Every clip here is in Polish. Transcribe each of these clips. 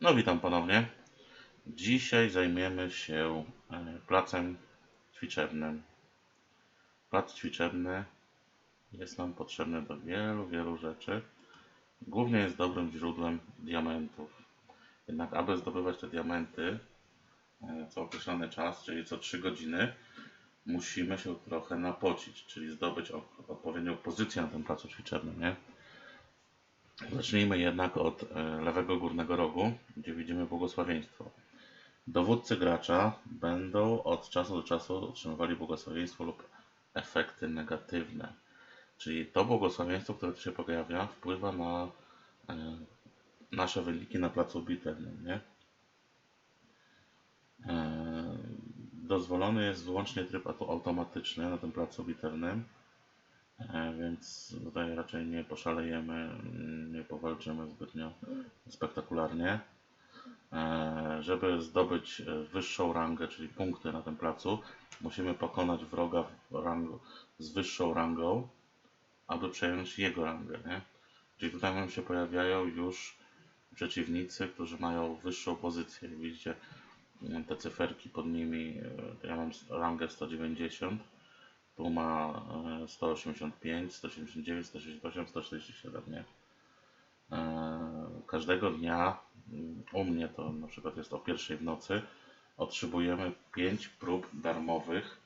No witam ponownie. Dzisiaj zajmiemy się e, placem ćwiczebnym. Plac ćwiczebny jest nam potrzebny do wielu, wielu rzeczy. Głównie jest dobrym źródłem diamentów. Jednak aby zdobywać te diamenty e, co określony czas, czyli co 3 godziny, musimy się trochę napocić, czyli zdobyć odpowiednią pozycję na tym placu ćwiczebnym. Nie? Zacznijmy jednak od e, lewego górnego rogu, gdzie widzimy błogosławieństwo. Dowódcy gracza będą od czasu do czasu otrzymywali błogosławieństwo lub efekty negatywne. Czyli to błogosławieństwo, które tu się pojawia, wpływa na e, nasze wyniki na placu bitewnym. Nie? E, dozwolony jest wyłącznie tryb auto- automatyczny na tym placu bitewnym. E, Więc tutaj raczej nie poszalejemy, mm, nie powalczymy zbytnio spektakularnie. E, Żeby zdobyć wyższą rangę, czyli punkty na tym placu, musimy pokonać wroga rangu, z wyższą rangą, aby przejąć jego rangę. Nie? Czyli tutaj nam się pojawiają już przeciwnicy, którzy mają wyższą pozycję. Widzicie te cyferki pod nimi. e, Ja mam rangę 190 tu ma e, 185, 179, 168, 147, nie? E, Każdego dnia, mm, u mnie to na przykład jest o pierwszej w nocy, otrzymujemy 5 prób darmowych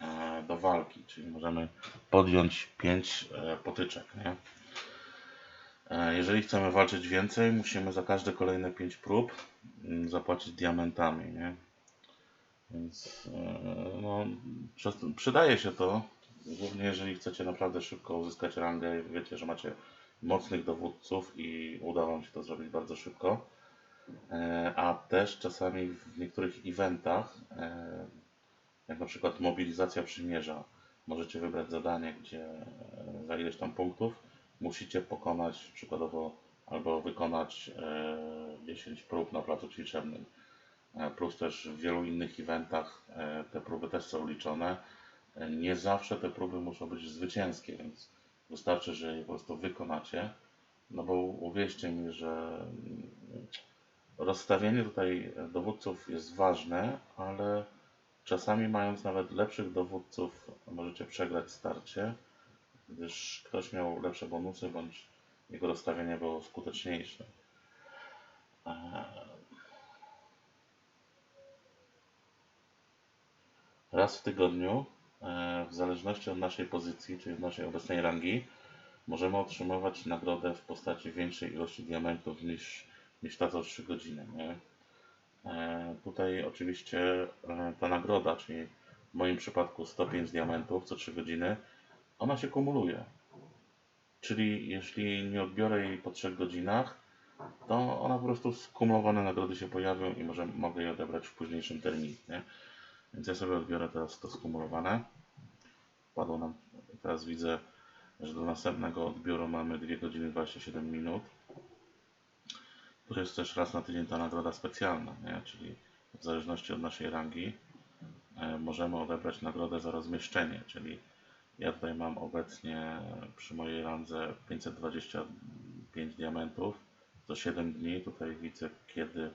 e, do walki, czyli możemy podjąć 5 potyczek, nie? E, Jeżeli chcemy walczyć więcej, musimy za każde kolejne 5 prób mm, zapłacić diamentami, nie? Więc e, no, przydaje się to, głównie jeżeli chcecie naprawdę szybko uzyskać rangę i wiecie, że macie mocnych dowódców i uda Wam się to zrobić bardzo szybko. E, A też czasami w niektórych eventach, e, jak na przykład mobilizacja przymierza, możecie wybrać zadanie, gdzie za ileś tam punktów musicie pokonać przykładowo albo wykonać e, 10 prób na placu ćwiczebnym. E, Plus też w wielu innych eventach e, te próby też są liczone. E, Nie zawsze te próby muszą być zwycięskie, więc wystarczy, że je po prostu wykonacie. No bo uwierzcie mi, że mm, rozstawienie tutaj dowódców jest ważne, ale czasami mając nawet lepszych dowódców możecie przegrać starcie, gdyż ktoś miał lepsze bonusy bądź jego rozstawienie było skuteczniejsze. Raz w tygodniu, e, w zależności od naszej pozycji, czyli naszej obecnej rangi, możemy otrzymywać nagrodę w postaci większej ilości diamentów niż, niż ta co 3 godziny. Nie? E, Tutaj oczywiście e, ta nagroda, czyli w moim przypadku 105 diamentów co 3 godziny, ona się kumuluje. Czyli jeśli nie odbiorę jej po 3 godzinach, to ona po prostu skumulowane nagrody się pojawią i może mogę je odebrać w późniejszym terminie. Nie? Więc ja sobie odbiorę teraz to skumulowane. Wpadło nam, teraz widzę, że do następnego odbioru mamy 2 godziny 27 minut. Tu jest też raz na tydzień ta nagroda specjalna, nie? czyli w zależności od naszej rangi e, możemy odebrać nagrodę za rozmieszczenie, czyli ja tutaj mam obecnie przy mojej randze 525 diamentów. Co 7 dni tutaj widzę, kiedy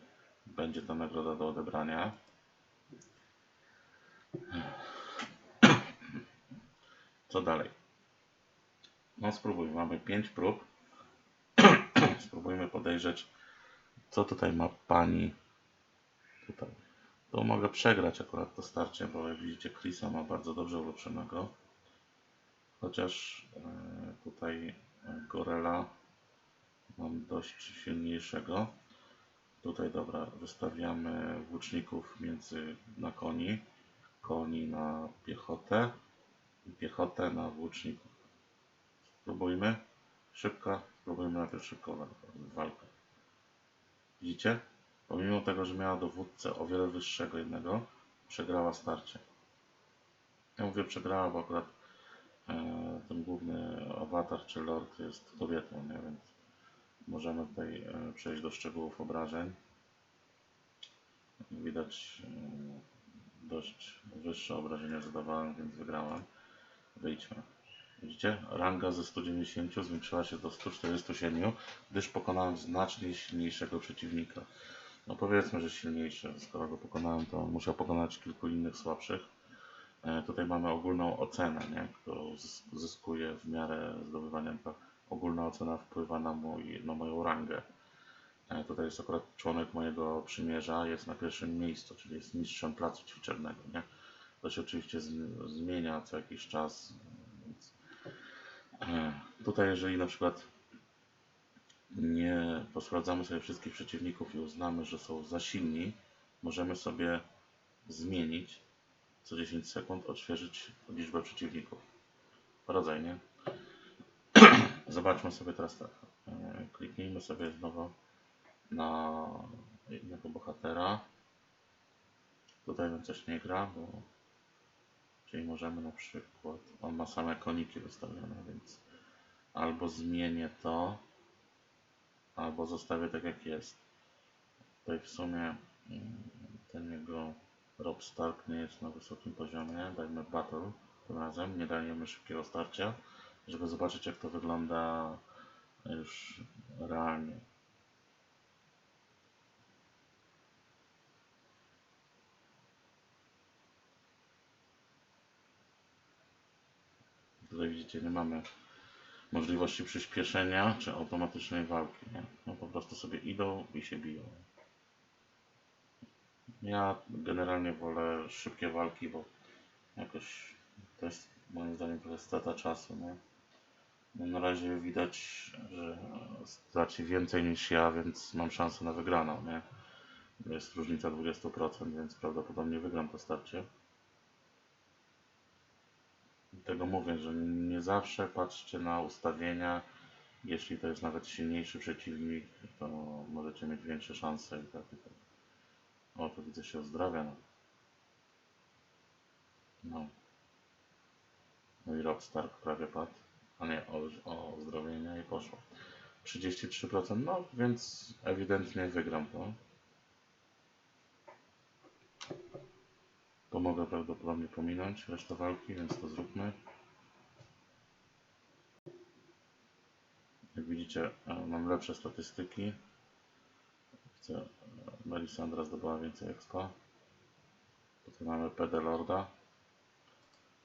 będzie ta nagroda do odebrania. Co dalej? No spróbujmy. Mamy 5 prób. Spróbujmy podejrzeć, co tutaj ma pani. Tutaj. Tu mogę przegrać akurat to starcie, bo jak widzicie Chrisa ma bardzo dobrze ulepszonego. Chociaż e, tutaj e, Gorela mam dość silniejszego. Tutaj dobra, wystawiamy włóczników między na koni, koni na piechotę i piechotę na włóczników. Spróbujmy. Szybka. Spróbujmy najpierw szybką wa- walkę. Widzicie? Pomimo tego, że miała dowódcę o wiele wyższego jednego, przegrała starcie. Ja mówię przegrała, bo akurat e, ten główny awatar czy lord jest kobietą, nie? więc możemy tutaj e, przejść do szczegółów obrażeń. Widać e, dość wyższe obrażenia zadawałem, więc wygrałem. Wyjdźmy. Widzicie? Ranga ze 190 zwiększyła się do 147, gdyż pokonałem znacznie silniejszego przeciwnika. No powiedzmy, że silniejszy. Skoro go pokonałem, to musiał pokonać kilku innych słabszych. E, Tutaj mamy ogólną ocenę, nie? którą zys- zyskuję w miarę zdobywania. Ogólna ocena wpływa na, mój, na moją rangę. E, Tutaj jest akurat członek mojego przymierza, jest na pierwszym miejscu, czyli jest mistrzem placu ćwiczebnego. Nie? To się oczywiście zm- zmienia co jakiś czas. Więc... e, Tutaj, jeżeli na przykład nie posprawdzamy sobie wszystkich przeciwników i uznamy, że są za silni, możemy sobie zmienić co 10 sekund, odświeżyć liczbę przeciwników. Rodzaj, nie? Zobaczmy sobie teraz tak. E, Kliknijmy sobie znowu na jednego bohatera. Tutaj bym coś nie gra, bo czyli możemy na przykład, on ma same koniki wystawione, więc albo zmienię to, albo zostawię tak jak jest. Tutaj w sumie mm, ten jego Rob Stark nie jest na wysokim poziomie. Dajmy Battle tym razem, nie dajemy szybkiego starcia, żeby zobaczyć jak to wygląda już realnie. Tutaj widzicie, nie mamy możliwości przyspieszenia czy automatycznej walki. Nie? No po prostu sobie idą i się biją. Ja generalnie wolę szybkie walki, bo jakoś to jest moim zdaniem trochę strata czasu. Nie? No na razie widać, że straci więcej niż ja, więc mam szansę na wygraną. Nie? Jest różnica 20%, więc prawdopodobnie wygram to starcie. Dlatego mówię, że nie zawsze patrzcie na ustawienia. Jeśli to jest nawet silniejszy przeciwnik, to możecie mieć większe szanse tak, tak. O, to widzę się uzdrawia. No. No. No i Rob Stark prawie padł. A nie, o, o uzdrowienia i poszło. 33%, no więc ewidentnie wygram to. Mogę prawdopodobnie pominąć resztę walki, więc to zróbmy. Jak widzicie, e, mam lepsze statystyki. Widzę, e, Melisandra zdobyła więcej expa. Tutaj mamy PD Lorda.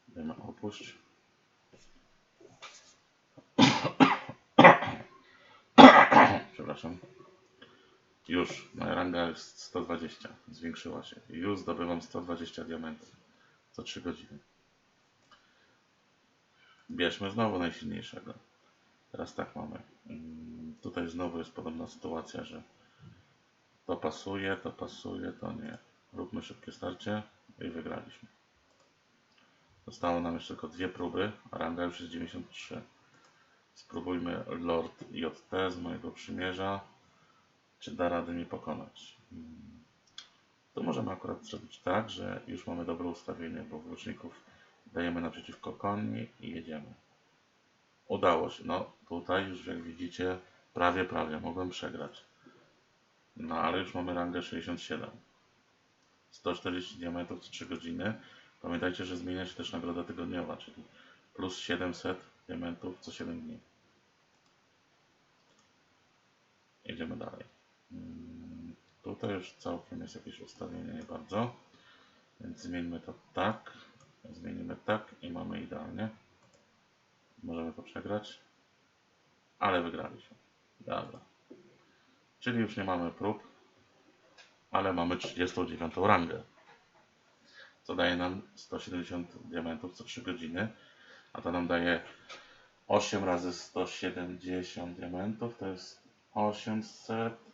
Dajmy opuść. Przepraszam. Już, moja ranga jest 120, zwiększyła się. Już zdobywam 120 diamentów co 3 godziny. Bierzmy znowu najsilniejszego. Teraz tak mamy. Mm, Tutaj znowu jest podobna sytuacja, że to pasuje, to pasuje, to nie. Róbmy szybkie starcie i wygraliśmy. Zostało nam jeszcze tylko dwie próby, a ranga już jest 93. Spróbujmy Lord JT z mojego przymierza. Czy da radę mi pokonać? Mm. To możemy akurat zrobić tak, że już mamy dobre ustawienie, bo włóczników dajemy naprzeciwko koni i jedziemy. Udało się. No tutaj już jak widzicie prawie, prawie mogłem przegrać. No ale już mamy rangę 67. 140 diamentów co 3 godziny. Pamiętajcie, że zmienia się też nagroda tygodniowa, czyli plus 700 diamentów co 7 dni. Jedziemy dalej. Mm, Tutaj już całkiem jest jakieś ustawienie, nie bardzo. Więc zmieńmy to tak. Zmienimy tak i mamy idealnie. Możemy to przegrać. Ale wygraliśmy. Dobra. Czyli już nie mamy prób, ale mamy 39 rangę. Co daje nam 170 diamentów co 3 godziny. A to nam daje 8 razy 170 diamentów. To jest 800,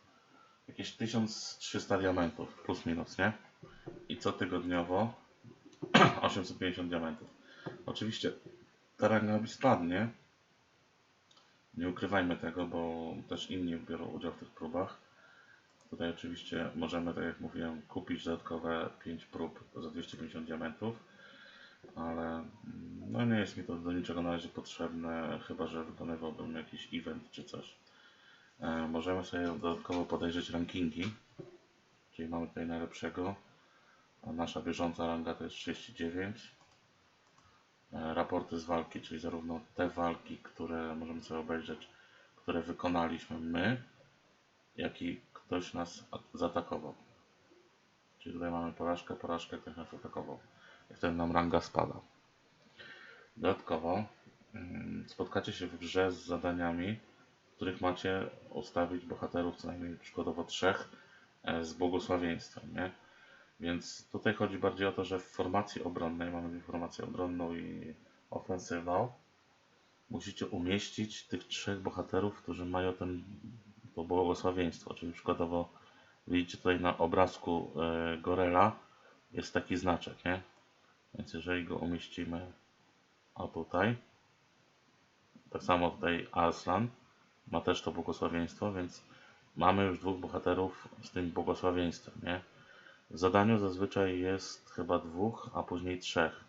jakieś 1300 diamentów plus minus, nie? I co tygodniowo 850 diamentów. Oczywiście ta ranga spadnie. Nie ukrywajmy tego, bo też inni biorą udział w tych próbach. Tutaj oczywiście możemy, tak jak mówiłem, kupić dodatkowe 5 prób za 250 diamentów, ale mm, no nie jest mi to do niczego na razie potrzebne, chyba że wykonywałbym jakiś event czy coś. E, Możemy sobie dodatkowo podejrzeć rankingi, czyli mamy tutaj najlepszego, nasza bieżąca ranga to jest 39. e, raporty z walki, czyli zarówno te walki, które możemy sobie obejrzeć, które wykonaliśmy my, jak i ktoś nas zaatakował. Czyli tutaj mamy porażkę, porażkę, ktoś nas atakował. I wtedy nam ranga spada. Dodatkowo mm, spotkacie się w grze z zadaniami, których macie ustawić bohaterów, co najmniej przykładowo trzech, e, z błogosławieństwem, nie? Więc tutaj chodzi bardziej o to, że w formacji obronnej, mamy formację obronną i ofensywną, musicie umieścić tych trzech bohaterów, którzy mają ten, to błogosławieństwo. Czyli przykładowo widzicie tutaj na obrazku e, Gorela jest taki znaczek, nie? Więc jeżeli go umieścimy o tutaj, tak samo tutaj Arslan ma też to błogosławieństwo, więc mamy już dwóch bohaterów z tym błogosławieństwem, nie? W zadaniu zazwyczaj jest chyba dwóch, a później trzech,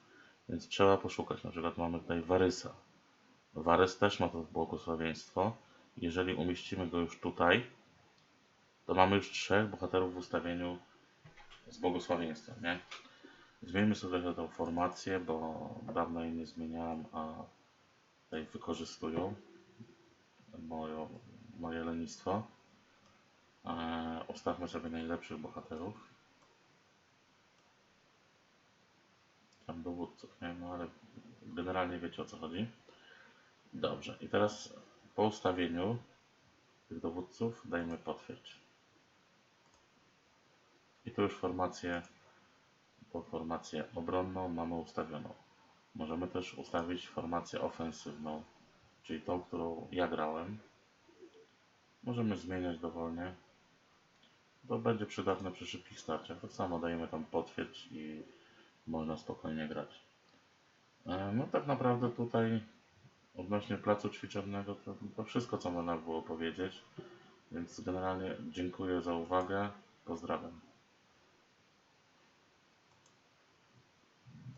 więc trzeba poszukać. Na przykład mamy tutaj Warysa. Warys też ma to błogosławieństwo. Jeżeli umieścimy go już tutaj, to mamy już trzech bohaterów w ustawieniu z błogosławieństwem, nie? Zmieńmy sobie trochę tą formację, bo dawno jej nie zmieniałem, a tutaj wykorzystują moje lenistwo. Eee, ustawmy sobie najlepszych bohaterów. Tam dowódców, nie? No ale generalnie wiecie o co chodzi. Dobrze, i teraz po ustawieniu tych dowódców dajmy potwierdź. I tu już formację, po formację obronną mamy ustawioną. Możemy też ustawić formację ofensywną, czyli tą, którą ja grałem. Możemy zmieniać dowolnie. To będzie przydatne przy szybkich starciach. Tak samo dajemy tam potwierdź i można spokojnie grać. E, No tak naprawdę tutaj odnośnie placu ćwiczebnego to, to wszystko co można było powiedzieć. Więc generalnie dziękuję za uwagę. Pozdrawiam.